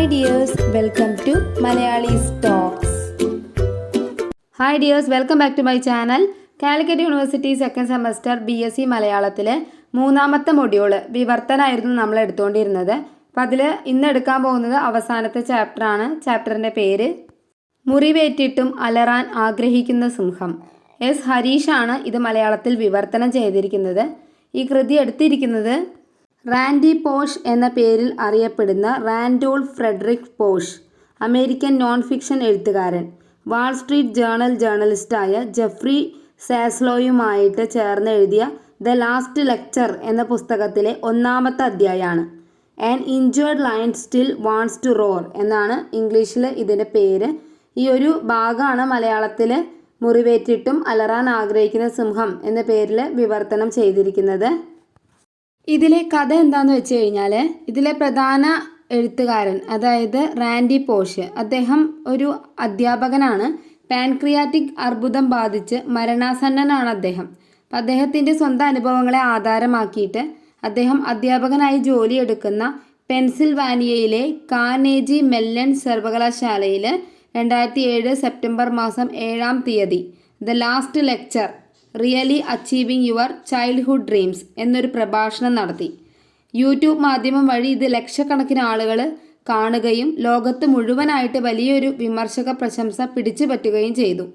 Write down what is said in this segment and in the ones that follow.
Hi dears welcome to Malayalees talks hi dears welcome back to my channel Calicut university second semester B S C മലയാളത്തിലെ മൂന്നാമത്തെ module വിവർത്തനായിരുന്നു നമ്മൾ എടുത്തുകൊണ്ടിരുന്നത് അപ്പം അതിൽ ഇന്ന് എടുക്കാൻ പോകുന്നത് അവസാനത്തെ ചാപ്റ്ററാണ് ചാപ്റ്ററിന്റെ പേര് മുറിവേറ്റിട്ടും അലറാൻ ആഗ്രഹിക്കുന്ന സിംഹം. എസ് ഹരീഷാണ് ഇത് മലയാളത്തിൽ വിവർത്തനം ചെയ്തിരിക്കുന്നത്. ഈ കൃതി എടുത്തിരിക്കുന്നത് റാൻഡി പോഷ് എന്ന പേരിൽ അറിയപ്പെടുന്ന Randall Frederick Pausch American non fiction എഴുത്തുകാരൻ വാൾ സ്ട്രീറ്റ് ജേണൽ ജേർണലിസ്റ്റായ ജെഫ്രി സാസ്ലോയുമായിട്ട് ചേർന്ന് എഴുതിയ ദ ലാസ്റ്റ് ലെക്ചർ എന്ന പുസ്തകത്തിലെ ഒന്നാമത്തെ അധ്യായമാണ് an injured lion still wants to roar എന്നാണ് ഇംഗ്ലീഷിൽ ഇതിന്റെ പേര്. ഈ ഒരു ഭാഗമാണ് മലയാളത്തിൽ മുറിവേറ്റിട്ടും അലറാൻ ആഗ്രഹിക്കുന്ന സിംഹം എന്ന പേരിൽ വിവർത്തനം ചെയ്തിരിക്കുന്നത്. ഇതിലെ കഥ എന്താന്ന് വെച്ച് കഴിഞ്ഞാൽ ഇതിലെ പ്രധാന എഴുത്തുകാരൻ അതായത് റാൻഡി പോഷ് അദ്ദേഹം ഒരു അധ്യാപകനാണ്. പാൻക്രിയാറ്റിക് അർബുദം ബാധിച്ച് മരണാസന്നനാണ് അദ്ദേഹം. അപ്പം അദ്ദേഹത്തിന്റെ സ്വന്തം അനുഭവങ്ങളെ ആധാരമാക്കിയിട്ട് അദ്ദേഹം അധ്യാപകനായി ജോലിയെടുക്കുന്ന പെൻസിൽവാനിയയിലെ കാനേജി മെല്ലൻ സർവകലാശാലയിൽ രണ്ടായിരത്തി ഏഴ് സെപ്റ്റംബർ മാസം ഏഴാം തീയതി the last lecture really achieving your childhood dreams എന്നൊരു പ്രഭാഷണം നടത്തി. യൂട്യൂബ് മാധ്യമം വഴി ഇത് ലക്ഷക്കണക്കിന് ആളുകൾ കാണുകയും ലോകത്ത് മുഴുവനായിട്ട് വലിയൊരു വിമർശക പ്രശംസ പിടിച്ചു പറ്റുകയും ചെയ്തു.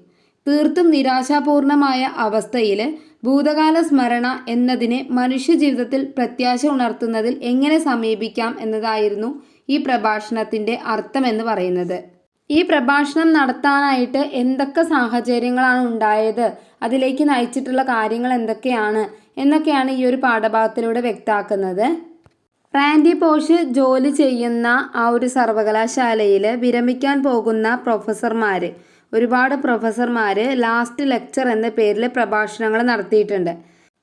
തീർത്തും നിരാശാപൂർണമായ അവസ്ഥയിൽ ഭൂതകാല സ്മരണ എന്നതിനെ മനുഷ്യജീവിതത്തിൽ പ്രത്യാശ ഉണർത്തുന്നതിൽ എങ്ങനെ സമീപിക്കാം എന്നതായിരുന്നു ഈ പ്രഭാഷണത്തിന്റെ അർത്ഥമെന്ന് പറയുന്നത്. ഈ പ്രഭാഷണം നടത്താനായിട്ട് എന്തൊക്കെ സാഹചര്യങ്ങളാണ് ഉണ്ടായത്? അതിലേക്ക് നയിച്ചിട്ടുള്ള കാര്യങ്ങൾ എന്തൊക്കെയാണ് എന്നൊക്കെയാണ് ഈ ഒരു പാഠഭാഗത്തിലൂടെ വ്യക്തമാക്കുന്നത് റാൻഡി പോഷ് ജോലി ചെയ്യുന്ന ആ ഒരു സർവകലാശാലയിൽ വിരമിക്കാൻ പോകുന്ന പ്രൊഫസർമാർ ഒരുപാട് പ്രൊഫസർമാർ ലാസ്റ്റ് ലെക്ചർ എന്ന പേരിൽ പ്രഭാഷണങ്ങൾ നടത്തിയിട്ടുണ്ട്.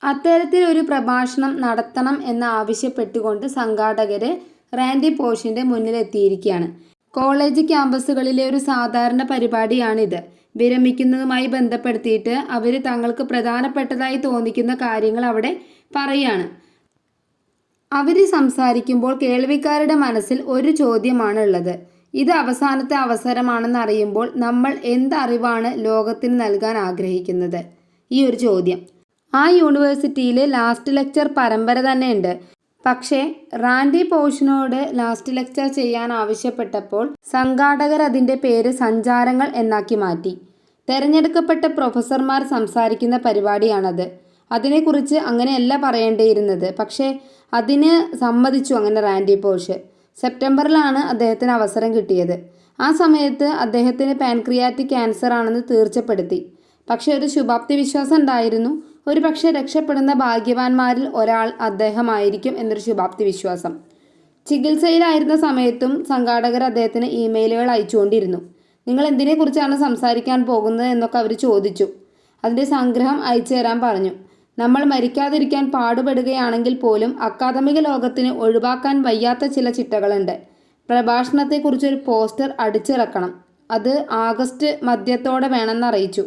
അത്തരത്തിൽ ഒരു പ്രഭാഷണം നടത്തണം എന്ന് ആവശ്യപ്പെട്ടുകൊണ്ട് സംഘാടകർ റാൻഡി പോഷിന്റെ മുന്നിലെത്തിയിരിക്കുകയാണ്. കോളേജ് ക്യാമ്പസുകളിലെ ഒരു സാധാരണ പരിപാടിയാണിത്. വിരമിക്കുന്നതുമായി ബന്ധപ്പെടുത്തിയിട്ട് അവർ തങ്ങൾക്ക് പ്രധാനപ്പെട്ടതായി തോന്നിക്കുന്ന കാര്യങ്ങൾ അവിടെ പറയാണ്. അവർ സംസാരിക്കുമ്പോൾ കേൾവിക്കാരുടെ മനസ്സിൽ ഒരു ചോദ്യമാണ് ഉള്ളത് ഇത് അവസാനത്തെ അവസരമാണെന്ന് അറിയുമ്പോൾ നമ്മൾ എന്ത് അറിവാണ് ലോകത്തിന് നൽകാൻ ആഗ്രഹിക്കുന്നത്? ഈ ഒരു ചോദ്യം. ആ യൂണിവേഴ്സിറ്റിയിൽ ലാസ്റ്റ് ലെക്ചർ പരമ്പര തന്നെ ഉണ്ട് പക്ഷേ റാൻഡി പോഷിനോട് ലാസ്റ്റ് ലെക്ചർ ചെയ്യാൻ ആവശ്യപ്പെട്ടപ്പോൾ സംഘാടകർ അതിന്റെ പേര് സഞ്ചാരങ്ങൾ എന്നാക്കി മാറ്റി. തെരഞ്ഞെടുക്കപ്പെട്ട പ്രൊഫസർമാർ സംസാരിക്കുന്ന പരിപാടിയാണത്. അതിനെക്കുറിച്ച് അങ്ങനെയല്ല പറയേണ്ടിയിരുന്നത്. പക്ഷേ അതിന് സമ്മതിച്ചു അങ്ങനെ റാൻഡി പോഷ്. സെപ്റ്റംബറിലാണ് അദ്ദേഹത്തിന് അവസരം കിട്ടിയത്. ആ സമയത്ത് അദ്ദേഹത്തിന് പാൻക്രിയാറ്റിക് ക്യാൻസർ ആണെന്ന് തീർച്ചപ്പെടുത്തി. പക്ഷേ ഒരു ശുഭാപ്തി വിശ്വാസം ഉണ്ടായിരുന്നു. ഒരു പക്ഷേ രക്ഷപ്പെടുന്ന ഭാഗ്യവാന്മാരിൽ ഒരാൾ അദ്ദേഹമായിരിക്കും എന്നൊരു ശുഭാപ്തി വിശ്വാസം. ചികിത്സയിലായിരുന്ന സമയത്തും സംഘാടകർ അദ്ദേഹത്തിന് ഇമെയിലുകൾ അയച്ചുകൊണ്ടിരുന്നു. നിങ്ങൾ എന്തിനെക്കുറിച്ചാണ് സംസാരിക്കാൻ പോകുന്നത്? എന്നൊക്കെ അവർ ചോദിച്ചു. അതിന്റെ സംഗ്രഹം അയച്ചു തരാൻ പറഞ്ഞു. നമ്മൾ മരിക്കാതിരിക്കാൻ പാടുപെടുകയാണെങ്കിൽ പോലും അക്കാദമിക ലോകത്തിന് ഒഴിവാക്കാൻ വയ്യാത്ത ചില ചിട്ടകളുണ്ട്. പ്രഭാഷണത്തെക്കുറിച്ചൊരു പോസ്റ്റർ അടിച്ചിറക്കണം. അത് ആഗസ്റ്റ് മധ്യത്തോടെ വേണമെന്ന് അറിയിച്ചു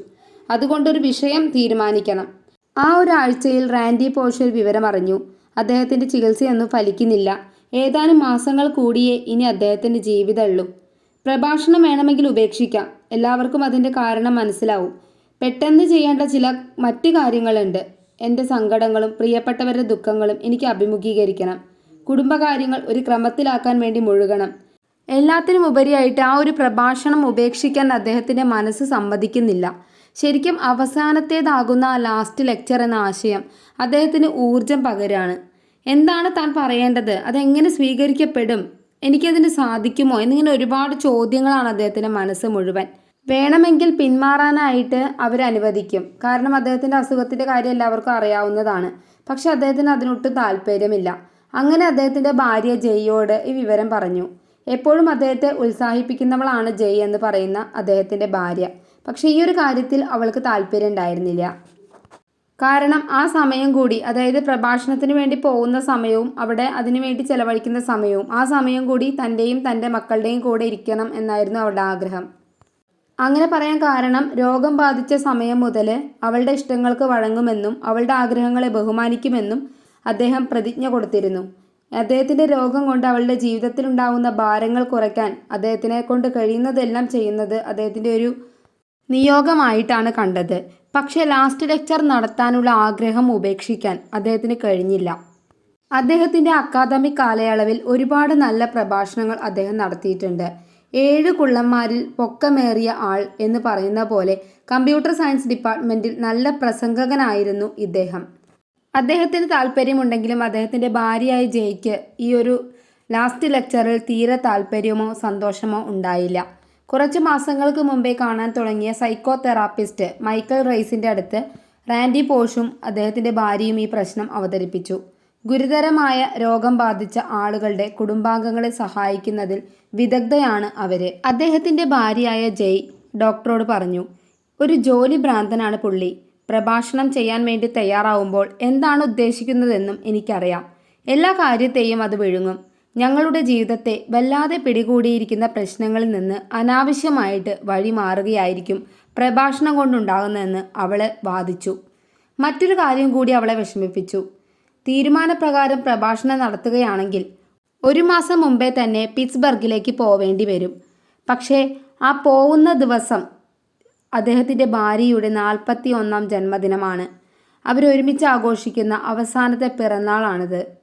അതുകൊണ്ടൊരു വിഷയം തീരുമാനിക്കണം. ആ ഒരാഴ്ചയിൽ റാൻഡി പോഷ് ഒരു വിവരം അറിഞ്ഞു. അദ്ദേഹത്തിന്റെ ചികിത്സയൊന്നും ഫലിക്കുന്നില്ല. ഏതാനും മാസങ്ങൾ കൂടിയേ ഇനി അദ്ദേഹത്തിന്റെ ജീവിതമുള്ളൂ പ്രഭാഷണം വേണമെങ്കിൽ ഉപേക്ഷിക്കാം. എല്ലാവർക്കും അതിന്റെ കാരണം മനസ്സിലാവും. പെട്ടെന്ന് ചെയ്യേണ്ട ചില മറ്റു കാര്യങ്ങളുണ്ട്. എന്റെ സങ്കടങ്ങളും പ്രിയപ്പെട്ടവരുടെ ദുഃഖങ്ങളും എനിക്ക് അഭിമുഖീകരിക്കണം. കുടുംബകാര്യങ്ങൾ ഒരു ക്രമത്തിലാക്കാൻ വേണ്ടി മുഴുകണം. എല്ലാത്തിനും ഉപരിയായിട്ട് ആ ഒരു പ്രഭാഷണം ഉപേക്ഷിക്കാൻ അദ്ദേഹത്തിന്റെ മനസ്സ് സമ്മതിക്കുന്നില്ല. ശരിക്കും അവസാനത്തേതാകുന്ന ലാസ്റ്റ് ലെക്ചർ എന്ന ആശയം അദ്ദേഹത്തിന് ഊർജം പകരാണ്. എന്താണ് താൻ പറയേണ്ടത്? അതെങ്ങനെ സ്വീകരിക്കപ്പെടും? എനിക്കതിന് സാധിക്കുമോ? എന്നിങ്ങനെ ഒരുപാട് ചോദ്യങ്ങളാണ് അദ്ദേഹത്തിന്റെ മനസ്സ് മുഴുവൻ. വേണമെങ്കിൽ പിന്മാറാനായിട്ട് അവരനുവദിക്കും കാരണം അദ്ദേഹത്തിന്റെ അസുഖത്തിന്റെ കാര്യം എല്ലാവർക്കും അറിയാവുന്നതാണ്. പക്ഷെ അദ്ദേഹത്തിന് അതിനൊട്ടും താല്പര്യമില്ല. അങ്ങനെ അദ്ദേഹത്തിന്റെ ഭാര്യ ജയ്യോട് ഈ വിവരം പറഞ്ഞു. എപ്പോഴും അദ്ദേഹത്തെ ഉത്സാഹിപ്പിക്കുന്നവളാണ് ജയ് എന്ന് പറയുന്ന അദ്ദേഹത്തിന്റെ ഭാര്യ. പക്ഷേ ഈ ഒരു കാര്യത്തിൽ അവൾക്ക് താല്പര്യം ഉണ്ടായിരുന്നില്ല. കാരണം ആ സമയം കൂടി അതായത് പ്രഭാഷണത്തിന് വേണ്ടി പോകുന്ന സമയവും അവിടെ അതിനു വേണ്ടി ചെലവഴിക്കുന്ന സമയവും ആ സമയം കൂടി തന്റെയും തന്റെ മക്കളുടെയും കൂടെ ഇരിക്കണം എന്നായിരുന്നു അവളുടെ ആഗ്രഹം. അങ്ങനെ പറയാൻ കാരണം രോഗം ബാധിച്ച സമയം മുതൽ അവളുടെ ഇഷ്ടങ്ങൾക്ക് വഴങ്ങുമെന്നും അവളുടെ ആഗ്രഹങ്ങളെ ബഹുമാനിക്കുമെന്നും അദ്ദേഹം പ്രതിജ്ഞ കൊടുത്തിരുന്നു. അദ്ദേഹത്തിന്റെ രോഗം കൊണ്ട് അവളുടെ ജീവിതത്തിലുണ്ടാവുന്ന ഭാരങ്ങൾ കുറയ്ക്കാൻ അദ്ദേഹത്തിനെ കൊണ്ട് കഴിയുന്നതെല്ലാം ചെയ്യുന്നത് അദ്ദേഹത്തിന്റെ ഒരു നിയോഗമായിട്ടാണ് കണ്ടത്. പക്ഷേ ലാസ്റ്റ് ലെക്ചർ നടത്താനുള്ള ആഗ്രഹം ഉപേക്ഷിക്കാൻ അദ്ദേഹത്തിന് കഴിഞ്ഞില്ല. അദ്ദേഹത്തിന്റെ അക്കാദമിക് കാലയളവിൽ ഒരുപാട് നല്ല പ്രഭാഷണങ്ങൾ അദ്ദേഹം നടത്തിയിട്ടുണ്ട്. ഏഴ് കുള്ളന്മാരിൽ പൊക്കമേറിയ ആൾ എന്ന് പറയുന്ന പോലെ കമ്പ്യൂട്ടർ സയൻസ് ഡിപ്പാർട്ട്മെന്റിൽ നല്ല പ്രസംഗകനായിരുന്നു ഇദ്ദേഹം. അദ്ദേഹത്തിന് താല്പര്യമുണ്ടെങ്കിലും അദ്ദേഹത്തിന്റെ ഭാര്യയായ ജയ്ക്ക് ഈ ഒരു ലാസ്റ്റ് ലെക്ചറിൽ തീരെ താല്പര്യമോ സന്തോഷമോ ഉണ്ടായില്ല. കുറച്ച് മാസങ്ങൾക്ക് മുമ്പേ കാണാൻ തുടങ്ങിയ സൈക്കോ തെറാപ്പിസ്റ്റ് മൈക്കൽ റൈസിന്റെ അടുത്ത് റാൻഡി പോഷും അദ്ദേഹത്തിന്റെ ഭാര്യയും ഈ പ്രശ്നം അവതരിപ്പിച്ചു. ഗുരുതരമായ രോഗം ബാധിച്ച ആളുകളുടെ കുടുംബാംഗങ്ങളെ സഹായിക്കുന്നതിൽ വിദഗ്ധയാണ് അവർ. അദ്ദേഹത്തിന്റെ ഭാര്യയായ ജയ് ഡോക്ടറോട് പറഞ്ഞു ഒരു ജോലി ഭ്രാന്തനാണ് പുള്ളി. പ്രഭാഷണം ചെയ്യാൻ വേണ്ടി തയ്യാറാവുമ്പോൾ എന്താണ് ഉദ്ദേശിക്കുന്നതെന്നും എനിക്കറിയാം. എല്ലാ കാര്യത്തെയും അത് വിഴുങ്ങും. ഞങ്ങളുടെ ജീവിതത്തെ വല്ലാതെ പിടികൂടിയിരിക്കുന്ന പ്രശ്നങ്ങളിൽ നിന്ന് അനാവശ്യമായിട്ട് വഴി മാറുകയായിരിക്കും പ്രഭാഷണം കൊണ്ടുണ്ടാകുന്നതെന്ന് അവൾ വാദിച്ചു. മറ്റൊരു കാര്യം കൂടി അവളെ വിഷമിപ്പിച്ചു. തീരുമാനപ്രകാരം പ്രഭാഷണം നടത്തുകയാണെങ്കിൽ ഒരു മാസം മുമ്പേ തന്നെ പിറ്റ്സ്ബർഗിലേക്ക് പോവേണ്ടി വരും. പക്ഷേ ആ പോകുന്ന ദിവസം അദ്ദേഹത്തിന്റെ ഭാര്യയുടെ നാൽപ്പത്തി ഒന്നാം ജന്മദിനമാണ്. അവരൊരുമിച്ച് ആഘോഷിക്കുന്ന അവസാനത്തെ പിറന്നാളാണിത്.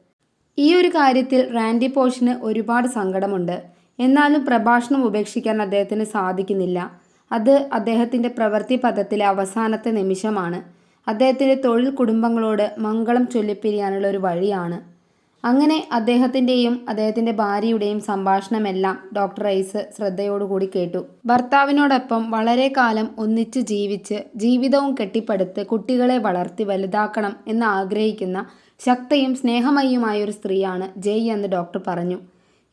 ഈ ഒരു കാര്യത്തിൽ റാൻഡി പോഷിന് ഒരുപാട് സങ്കടമുണ്ട്. എന്നാലും പ്രഭാഷണം ഉപേക്ഷിക്കാൻ അദ്ദേഹത്തിന് സാധിക്കുന്നില്ല. അത് അദ്ദേഹത്തിന്റെ പ്രവൃത്തി പദത്തിലെ അവസാനത്തെ നിമിഷമാണ്. അദ്ദേഹത്തിന്റെ തൊഴിൽ കുടുംബങ്ങളോട് മംഗളം ചൊല്ലിപ്പിരിയാനുള്ള ഒരു വഴിയാണ്. അങ്ങനെ അദ്ദേഹത്തിന്റെയും അദ്ദേഹത്തിന്റെ ഭാര്യയുടെയും സംഭാഷണമെല്ലാം ഡോക്ടർ റൈസ് ശ്രദ്ധയോടുകൂടി കേട്ടു. ഭർത്താവിനോടൊപ്പം വളരെ കാലം ഒന്നിച്ച് ജീവിച്ച് ജീവിതവും കെട്ടിപ്പടുത്ത് കുട്ടികളെ വളർത്തി വലുതാക്കണം എന്ന് ആഗ്രഹിക്കുന്ന ശക്തയും സ്നേഹമയുമായ ഒരു സ്ത്രീയാണ് ജയ് എന്ന് ഡോക്ടർ പറഞ്ഞു.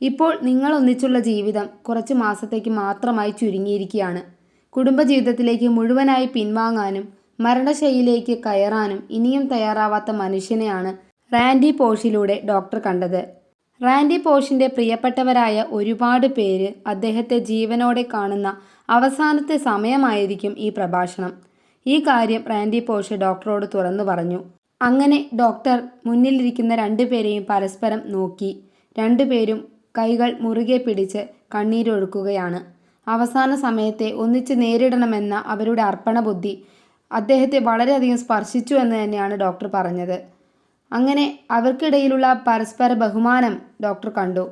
ഇപ്പോൾ നിങ്ങൾ ഒന്നിച്ചുള്ള ജീവിതം കുറച്ച് മാസത്തേക്ക് മാത്രമായി ചുരുങ്ങിയിരിക്കുകയാണ്. കുടുംബജീവിതത്തിലേക്ക് മുഴുവനായി പിൻവാങ്ങാനും മരണശൈലിയിലേക്ക് കയറാനും ഇനിയും തയ്യാറാവാത്ത മനുഷ്യനെയാണ് റാൻഡി പോഷിലൂടെ ഡോക്ടർ കണ്ടത്. റാൻഡി പോഷിന്റെ പ്രിയപ്പെട്ടവരായ ഒരുപാട് പേര് അദ്ദേഹത്തെ ജീവനോടെ കാണുന്ന അവസാനത്തെ സമയമായിരിക്കും ഈ പ്രഭാഷണം. ഈ കാര്യം റാൻഡി പോഷ് ഡോക്ടറോട് തുറന്നു പറഞ്ഞു. അങ്ങനെ ഡോക്ടർ മുന്നിലിരിക്കുന്ന രണ്ടുപേരെയും പരസ്പരം നോക്കി. രണ്ടുപേരും കൈകൾ മുറുകെ പിടിച്ച് കണ്ണീരൊഴുക്കുകയാണ്. അവസാന സമയത്തെ ഒന്നിച്ച് നേരിടണമെന്ന അവരുടെ അർപ്പണ ബുദ്ധി അദ്ദേഹത്തെ വളരെയധികം സ്പർശിച്ചു എന്ന് തന്നെയാണ് ഡോക്ടർ പറഞ്ഞത്. അങ്ങനെ അവർക്കിടയിലുള്ള പരസ്പര ബഹുമാനം ഡോക്ടർ കണ്ടു.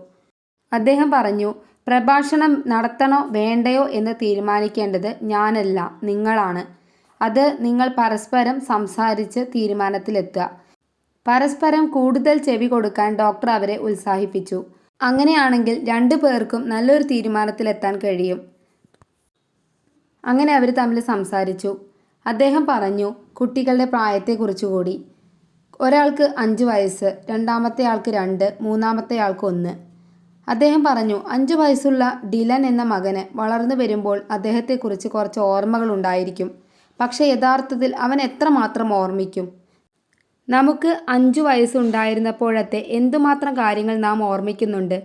അദ്ദേഹം പറഞ്ഞു പ്രഭാഷണം നടത്തണോ വേണ്ടയോ എന്ന് തീരുമാനിക്കേണ്ടത് ഞാനല്ല നിങ്ങളാണ്. അത് നിങ്ങൾ പരസ്പരം സംസാരിച്ച് തീരുമാനത്തിലെത്തുക. പരസ്പരം കൂടുതൽ ചെവി കൊടുക്കാൻ ഡോക്ടർ അവരെ ഉത്സാഹിപ്പിച്ചു. അങ്ങനെയാണെങ്കിൽ രണ്ടു പേർക്കും നല്ലൊരു തീരുമാനത്തിലെത്താൻ കഴിയും. അങ്ങനെ അവർ തമ്മിൽ സംസാരിച്ചു. അദ്ദേഹം പറഞ്ഞു കുട്ടികളുടെ പ്രായത്തെക്കുറിച്ച് കൂടി. ഒരാൾക്ക് അഞ്ച് വയസ്സ് രണ്ടാമത്തെ ആൾക്ക് രണ്ട് മൂന്നാമത്തെ ആൾക്ക് ഒന്ന്. അദ്ദേഹം പറഞ്ഞു അഞ്ച് വയസ്സുള്ള ഡിലൻ എന്ന മകന് വളർന്നു വരുമ്പോൾ അദ്ദേഹത്തെക്കുറിച്ച് കുറച്ച് ഓർമ്മകൾ ഉണ്ടായിരിക്കും. പക്ഷേ യഥാർത്ഥത്തിൽ അവൻ എത്രമാത്രം ഓർമ്മിക്കും? നമുക്ക് അഞ്ചു വയസ്സുണ്ടായിരുന്നപ്പോഴത്തെ എന്തുമാത്രം കാര്യങ്ങൾ നാം ഓർമ്മിക്കുന്നുണ്ട്?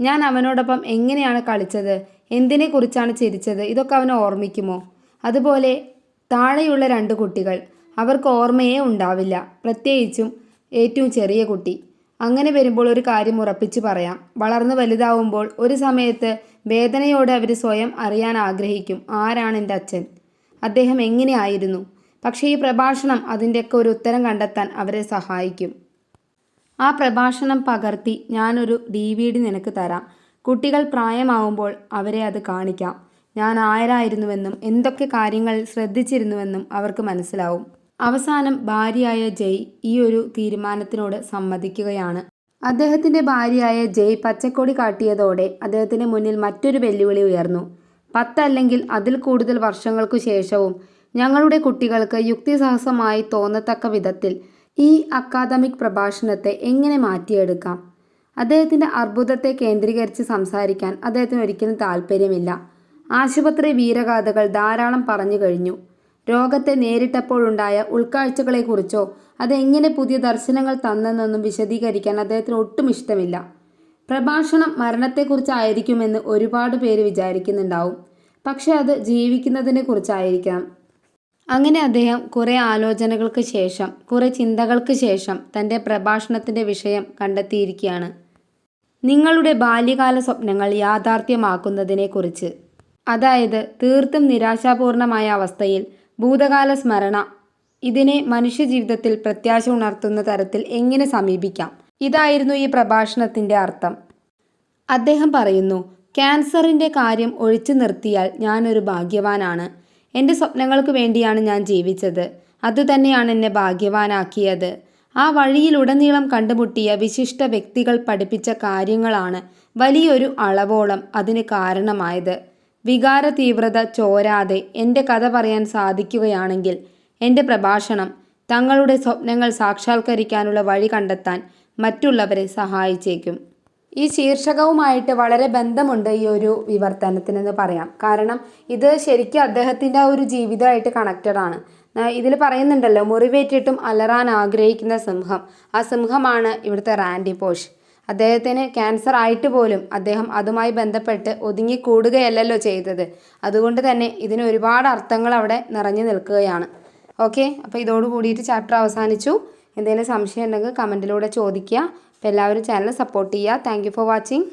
ഞാൻ അവനോടൊപ്പം എങ്ങനെയാണ് കളിച്ചത്? എന്തിനെക്കുറിച്ചാണ് ചിരിച്ചത്? ഇതൊക്കെ അവൻ ഓർമ്മിക്കുമോ? അതുപോലെ താഴെയുള്ള രണ്ട് കുട്ടികൾ. അവർക്ക് ഓർമ്മയേ ഉണ്ടാവില്ല. പ്രത്യേകിച്ചും ഏറ്റവും ചെറിയ കുട്ടി. അങ്ങനെ വരുമ്പോൾ ഒരു കാര്യം ഉറപ്പിച്ച് പറയാം. വളർന്നു വലുതാവുമ്പോൾ ഒരു സമയത്ത് വേദനയോടെ അവർ സ്വയം അറിയാൻ ആഗ്രഹിക്കും. ആരാണ് എന്റെ അച്ഛൻ? അദ്ദേഹം എങ്ങനെയായിരുന്നു പക്ഷേ ഈ പ്രഭാഷണം അതിന്റെയൊക്കെ ഒരു ഉത്തരം കണ്ടെത്താൻ അവരെ സഹായിക്കും. ആ പ്രഭാഷണം പകർത്തി ഞാനൊരു ഡി വി ഡി നിനക്ക് തരാം. കുട്ടികൾ പ്രായമാവുമ്പോൾ അവരെ അത് കാണിക്കാം. ഞാൻ ആരായിരുന്നുവെന്നും എന്തൊക്കെ കാര്യങ്ങൾ ശ്രദ്ധിച്ചിരുന്നുവെന്നും അവർക്ക് മനസ്സിലാവും. അവസാനം ഭാര്യയായ ജയ് ഈ ഒരു തീരുമാനത്തിനോട് സമ്മതിക്കുകയാണ്. അദ്ദേഹത്തിന്റെ ഭാര്യയായ ജയ് പച്ചക്കൊടി കാട്ടിയതോടെ അദ്ദേഹത്തിന്റെ മുന്നിൽ മറ്റൊരു വെല്ലുവിളി ഉയർന്നു. പത്തല്ലെങ്കിൽ അതിൽ കൂടുതൽ വർഷങ്ങൾക്കു ശേഷവും ഞങ്ങളുടെ കുട്ടികൾക്ക് യുക്തിസഹസമായി തോന്നത്തക്ക വിധത്തിൽ ഈ അക്കാദമിക് പ്രഭാഷണത്തെ എങ്ങനെ മാറ്റിയെടുക്കാം? അദ്ദേഹത്തിന്റെ അർബുദത്തെ കേന്ദ്രീകരിച്ച് സംസാരിക്കാൻ അദ്ദേഹത്തിന് ഒരിക്കലും താല്പര്യമില്ല ആശുപത്രി വീരഗാഥകൾ ധാരാളം പറഞ്ഞു കഴിഞ്ഞു. രോഗത്തെ നേരിട്ടപ്പോഴുണ്ടായ ഉൾക്കാഴ്ചകളെക്കുറിച്ചോ അതെങ്ങനെ പുതിയ ദർശനങ്ങൾ തന്നെന്നൊന്നും വിശദീകരിക്കാൻ അദ്ദേഹത്തിന് ഒട്ടും ഇഷ്ടമില്ല. പ്രഭാഷണം മരണത്തെക്കുറിച്ചായിരിക്കുമെന്ന് ഒരുപാട് പേര് വിചാരിക്കുന്നുണ്ടാവും. പക്ഷെ അത് ജീവിക്കുന്നതിനെ കുറിച്ചായിരിക്കാം അങ്ങനെ അദ്ദേഹം കുറേ ആലോചനകൾക്ക് ശേഷം കുറേ ചിന്തകൾക്ക് ശേഷം തന്റെ പ്രഭാഷണത്തിന്റെ വിഷയം കണ്ടെത്തിയിരിക്കുകയാണ്. നിങ്ങളുടെ ബാല്യകാല സ്വപ്നങ്ങൾ യാഥാർത്ഥ്യമാക്കുന്നതിനെക്കുറിച്ച്. അതായത് തീർത്തും നിരാശാപൂർണമായ അവസ്ഥയിൽ ഭൂതകാല സ്മരണ ഇതിനെ മനുഷ്യജീവിതത്തിൽ പ്രത്യാശ ഉണർത്തുന്ന തരത്തിൽ എങ്ങനെ സമീപിക്കാം? ഇതായിരുന്നു ഈ പ്രഭാഷണത്തിന്റെ അർത്ഥം. അദ്ദേഹം പറയുന്നു ക്യാൻസറിന്റെ കാര്യം ഒഴിച്ചു നിർത്തിയാൽ ഞാനൊരു ഭാഗ്യവാനാണ്. എന്റെ സ്വപ്നങ്ങൾക്ക് വേണ്ടിയാണ് ഞാൻ ജീവിച്ചത്. അതുതന്നെയാണ് എന്നെ ഭാഗ്യവാനാക്കിയത്. ആ വഴിയിലുടനീളം കണ്ടുമുട്ടിയ വിശിഷ്ട വ്യക്തികൾ പഠിപ്പിച്ച കാര്യങ്ങളാണ് വലിയൊരു അളവോളം അതിന് കാരണമായത്. വികാര തീവ്രത ചോരാതെ എന്റെ കഥ പറയാൻ സാധിക്കുകയാണെങ്കിൽ എന്റെ പ്രഭാഷണം തങ്ങളുടെ സ്വപ്നങ്ങൾ സാക്ഷാത്കരിക്കാനുള്ള വഴി കണ്ടെത്താൻ മറ്റുള്ളവരെ സഹായിച്ചേക്കും. ഈ ശീർഷകവുമായിട്ട് വളരെ ബന്ധമുണ്ട് ഈ ഒരു വിവർത്തനത്തിനെന്ന് പറയാം. കാരണം ഇത് ശരിക്കും അദ്ദേഹത്തിന്റെ ആ ഒരു ജീവിതമായിട്ട് കണക്റ്റഡ് ആണ്. ഇതിൽ പറയുന്നുണ്ടല്ലോ മുറിവേറ്റിട്ടും അലറാൻ ആഗ്രഹിക്കുന്ന സിംഹം. ആ സിംഹമാണ് ഇവിടുത്തെ റാൻഡി പോഷ്. അദ്ദേഹത്തിന് ക്യാൻസർ ആയിട്ട് പോലും അദ്ദേഹം അതുമായി ബന്ധപ്പെട്ട് ഒതുങ്ങിക്കൂടുകയല്ലല്ലോ ചെയ്തത്. അതുകൊണ്ട് തന്നെ ഇതിന് ഒരുപാട് അർത്ഥങ്ങൾ അവിടെ നിറഞ്ഞു നിൽക്കുകയാണ്. ഓക്കെ അപ്പോൾ ഇതോട് കൂടിയിട്ട് ചാപ്റ്റർ അവസാനിച്ചു. എന്തെങ്കിലും സംശയം ഉണ്ടെങ്കിൽ കമന്റിലൂടെ ചോദിക്കുക. അപ്പോൾ എല്ലാവരും ചാനൽ സപ്പോർട്ട് ചെയ്യുക. Thank for watching